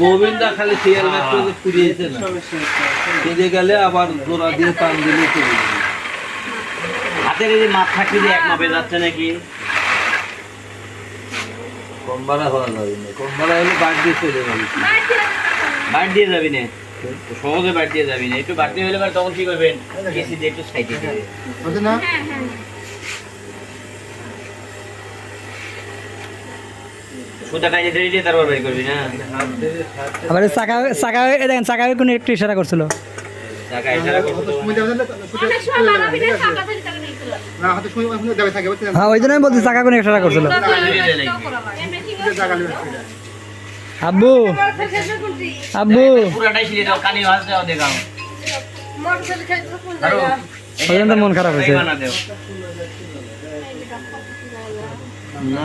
গোবিন্দা খালি খেয়াল রাখতে যে পুড়িয়েছে না। কেঁদে গেলে আবার জোড়া দিয়ে টান দিলে চলে হাতের এই মাপ থাকলে যে এক মাপে যাচ্ছে নাকি? কম ভাড়া হওয়া যাবে না কম ভাড়া হলে বাদ দিয়ে চলে যাবে। বাড়ি দিয়ে যাবি না? সহজে বাড়ি দিয়ে যাবি না। একটু বাড়তি হলে তখন কি করবেন? কেসি দিয়ে একটু সাইডে দিবে না সুতা টাইনে ধরে দিয়ে তারপর বের করবি না হাত ধরে হাত আবার চাকা চাকা এই দেখেন চাকা কোনো একটু ইশারা করছিল। টাকা ইশারা করতে তো না হাতে সময় ওখানে দেবে থাকে বুঝছেন? হ্যাঁ ওই জন্য আমি বলছি চাকা কোনো ইশারা করছিল। আব্বু আব্বু। ওই জন্য মন খারাপ হয়েছে। না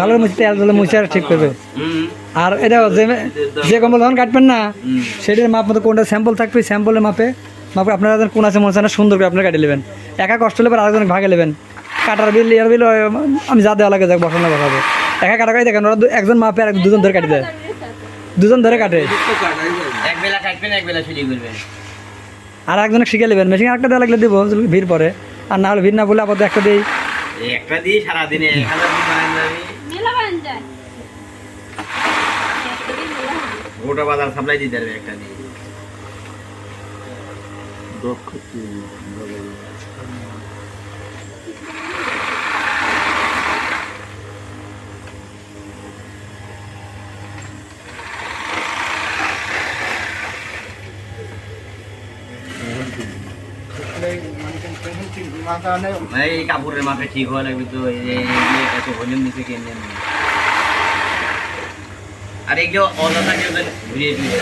ভালো মুছে তেল দিলে মুছে আর ঠিক করবে আর এটা যে যে কম্বল যখন কাটবেন না সেটার মাপ মতো কোনটা স্যাম্পল থাকবে স্যাম্পলের মাপে মাপে আপনারা কোন আছে মনে না সুন্দর করে আপনারা কাটিয়ে নেবেন। একা কষ্ট হলে পরে আরেকজন ভাগে নেবেন। কাটার বিল ইয়ার বিল আমি যা দেওয়া লাগে যাক বসানো বসাবো। একা কাটা কাটি দেখেন ওরা একজন মাপে আর দুজন ধরে কাটি দেয়। দুজন ধরে কাটে। আর একজনে শিখে নেবেন। মেশিন একটা দেওয়া লাগলে দিব ভিড় পরে আর না হলে ভিড় না বলে আপাতত একটা দিই। একটা দিয়ে সারাদিনে গোটা বাজার সাপ্লাই দিতে পারবে একটা দিয়ে। এই কাপড়ের মাপে ঠিক হওয়া লাগবে তো এই যে এত ভলিউম দিতে কেন আর অযথা কেউ ঘুরিয়ে দিয়ে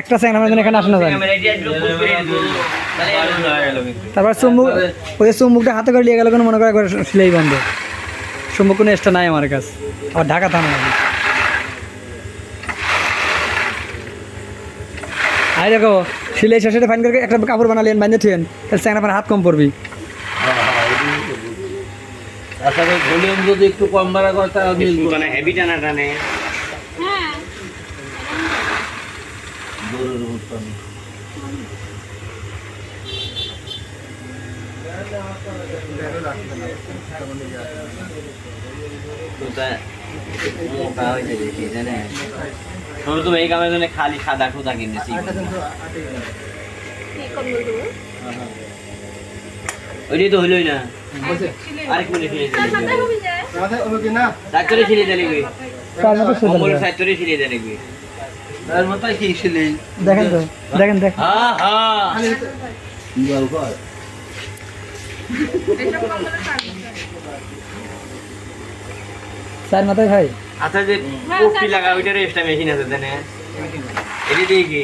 একটা সেকেন্ড এখানে আসে না তারপর চুম্বুক ওই চুম্বুকটা হাতে করে নিয়ে গেলে কোনো মনে করে একবার সিলাই বন্ধ চুম্বুক কোনো এক্সট্রা নাই আমার কাছে। আবার ঢাকা থামে না। আই দেখো সিলাই শেষে ফাইন করে একটা কাপড় বানালেন বানিয়ে থুয়েন তাহলে সেখানে আপনার হাত কম পড়বি। আসলে ভলিউম যদি একটু কম ভাড়া করে তাহলে মানে হেভি টানা। টানে দূরের তো এই কামের জন্য খালি সাদা সুতা কিনেছি। ওইটাই তো হলোই না। বসে। আরেক মিনিট ছিলে মাথায় না? সাতরে গই সাতরে গই দেখেন তো দেখেন দেখ হ্যাঁ হ্যাঁ ভাই আচ্ছা যে কোপটি লাগা ওইটার এক্সট্রা মেশিন আছে জানে? এটা দিয়ে কি?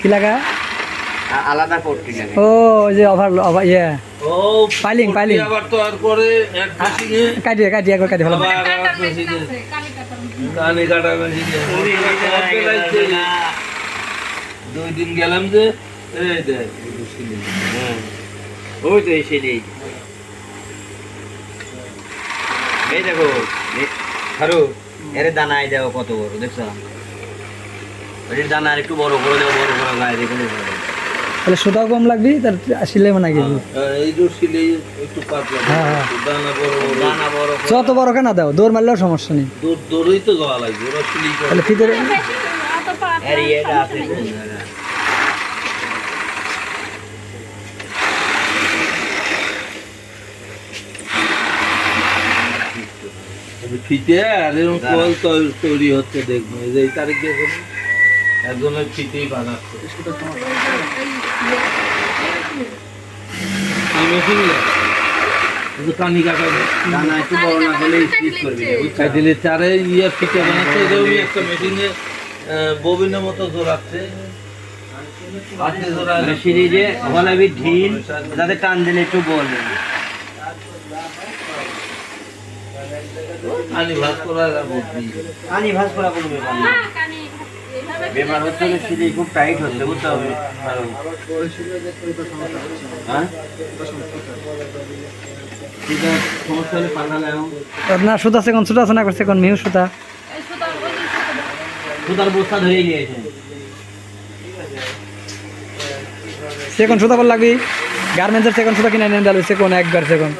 কি লাগা? আলাদা লাগে ও যে ওভার ওভার ইয়ে। ও Piling, piling. আবার তো আর করে এক মেশিনে কাটিয়ে কাটিয়ে একবার কাটিয়ে মেশিনে কানে কাটা মেশিনে দুই দিন গেলাম যে এই দেখ। হ্যাঁ। ওই তো এসে নেই এই দেখো হারু এর কত বড় দেখছ? ওই দানা আর একটু বড় করে দেবো বড় করে গায়ে দেখে নেব তাহলে সুতাও কম লাগবে তার সিলাই মানে গেবি। হ্যাঁ, হ্যাঁ। যত বড় কেন দাও দৌড় মারলেও সমস্যা নেই। তাহলে ফিতে হ্যাঁ, ফিতে আর এরকম কল তৈরি হচ্ছে দেখব এই তারিখ দেখুন একজনের ফিতেই বানাচ্ছে এই মেশিন কিন্তু কানি কাটা দানা একটু বড় না হলে স্পিচ করবি না দিলে চারে ইয়ে ফিতে বানাচ্ছে এরকমই একটা মেশিনে ববিনের মতো সিরিজে ঢিল যাতে টান দিলে একটু বলে ভাত পানি ভাস করা কোনো ব্যাপার না। হচ্ছে খুব টাইট হচ্ছে বুঝতে হবে। হ্যাঁ? আপনার সুতা সেকন সুতা আছে না করছে কোন মিউ সুতা। সুতার বস্তা ধরে নিয়েছে সেকন সুতা বল লাগবি। গার্মেন্টসের সুতা কিনে এনে দিলে সেকন একবার সেকন।